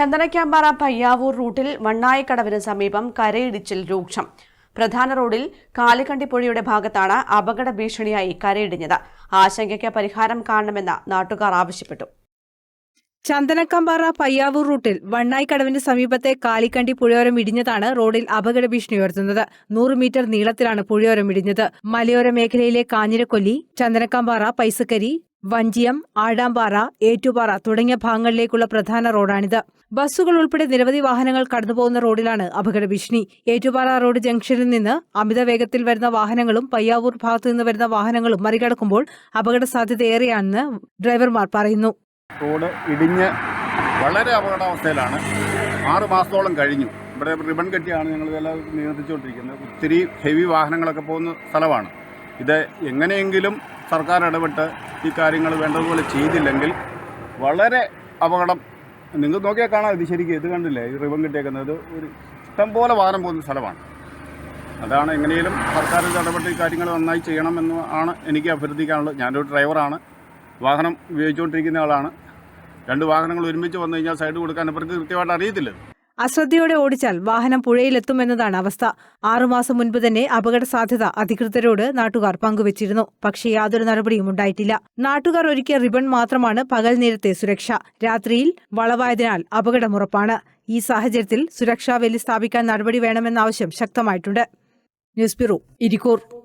ചന്ദനക്യാമ്പാറ പയ്യാവൂർ റൂട്ടിൽ വണ്ണായിക്കടവിന് സമീപം കരയിടിച്ചിൽ രൂക്ഷം. പ്രധാന റോഡിൽ കാലിക്കണ്ടിപ്പുഴയുടെ ഭാഗത്താണ് അപകട ഭീഷണിയായി കരയിടിഞ്ഞത്. ആശങ്കയ്ക്ക് പരിഹാരം കാണണമെന്ന് നാട്ടുകാർ ആവശ്യപ്പെട്ടു. ചന്ദനക്കമ്പാറ പയ്യാവൂർ റൂട്ടിൽ വണ്ണായിക്കടവിന് സമീപത്തെ കാലിക്കണ്ടി പുഴയോരം ഇടിഞ്ഞതാണ് റോഡിൽ അപകട ഭീഷണി ഉയർത്തുന്നത്. നൂറ് മീറ്റർ നീളത്തിലാണ് പുഴയോരം ഇടിഞ്ഞത്. മലയോര മേഖലയിലെ കാഞ്ഞിരക്കൊല്ലി ചന്ദനക്കമ്പാറ പൈസക്കരി വഞ്ചിയം ആഴാമ്പാറ ഏറ്റുപാറ തുടങ്ങിയ ഭാഗങ്ങളിലേക്കുള്ള പ്രധാന റോഡാണിത്. ബസ്സുകൾ ഉൾപ്പെടെ നിരവധി വാഹനങ്ങൾ കടന്നുപോകുന്ന റോഡിലാണ് അപകട ഭീഷണി. ഏറ്റുപാറ റോഡ് ജംഗ്ഷനിൽ നിന്ന് അമിത വേഗത്തിൽ വരുന്ന വാഹനങ്ങളും പയ്യാവൂർ ഭാഗത്തു നിന്ന് വരുന്ന വാഹനങ്ങളും മറികടക്കുമ്പോൾ അപകട സാധ്യത ഏറെയാണെന്ന് ഡ്രൈവർമാർ പറയുന്നു. റോഡ് ഇടിഞ്ഞ് വളരെ അപകടാവസ്ഥയിലാണ്. ആറ് മാസത്തോളം കഴിഞ്ഞു. ഇവിടെ റിബൺ കെട്ടിയാണ് ഞങ്ങൾ ഇതെല്ലാം നിയന്ത്രിച്ചുകൊണ്ടിരിക്കുന്നത്. ഒത്തിരി ഹെവി വാഹനങ്ങളൊക്കെ പോകുന്ന സ്ഥലമാണ്. ഇത് എങ്ങനെയെങ്കിലും സർക്കാർ ഇടപെട്ട് ഈ കാര്യങ്ങൾ വേണ്ടതുപോലെ ചെയ്തില്ലെങ്കിൽ വളരെ അപകടം. നിങ്ങൾ നോക്കിയാൽ കാണാം ഇത് ശരിക്കും ഇത് കണ്ടില്ലേ? ഈ റിബൺ കിട്ടിയേക്കുന്നത് ഒരു ഇഷ്ടം പോലെ വാരം പോകുന്ന സ്ഥലമാണ്. അതാണ് എങ്ങനെയും സർക്കാർ ഇടപെട്ട് ഈ കാര്യങ്ങൾ നന്നായി ചെയ്യണമെന്ന് ആണ് എനിക്ക് അഭ്യർത്ഥിക്കാനുള്ളത്. ഞാനൊരു ഡ്രൈവറാണ്. വാഹനം ഉപയോഗിച്ചുകൊണ്ടിരിക്കുന്ന ആളാണ്. രണ്ട് വാഹനങ്ങൾ ഒരുമിച്ച് വന്നു കഴിഞ്ഞാൽ സൈഡ് കൊടുക്കാൻ അവർക്ക് കൃത്യമായിട്ട് അറിയത്തില്ല. അശ്രദ്ധയോടെ ഓടിച്ചാൽ വാഹനം പുഴയിലെത്തുമെന്നതാണ് അവസ്ഥ. ആറുമാസം മുൻപ് തന്നെ അപകട സാധ്യത അധികൃതരോട് നാട്ടുകാർ പങ്കുവച്ചിരുന്നു. പക്ഷേ യാതൊരു നടപടിയും ഉണ്ടായിട്ടില്ല. നാട്ടുകാർ ഒരുക്കിയ റിബൺ മാത്രമാണ് പകൽ നേരത്തെ സുരക്ഷ. രാത്രിയിൽ വളവായതിനാൽ അപകടമുറപ്പാണ്. ഈ സാഹചര്യത്തിൽ സുരക്ഷാ വേലി സ്ഥാപിക്കാൻ നടപടി വേണമെന്ന ആവശ്യം ശക്തമായിട്ടുണ്ട്. News bureau Irikkur.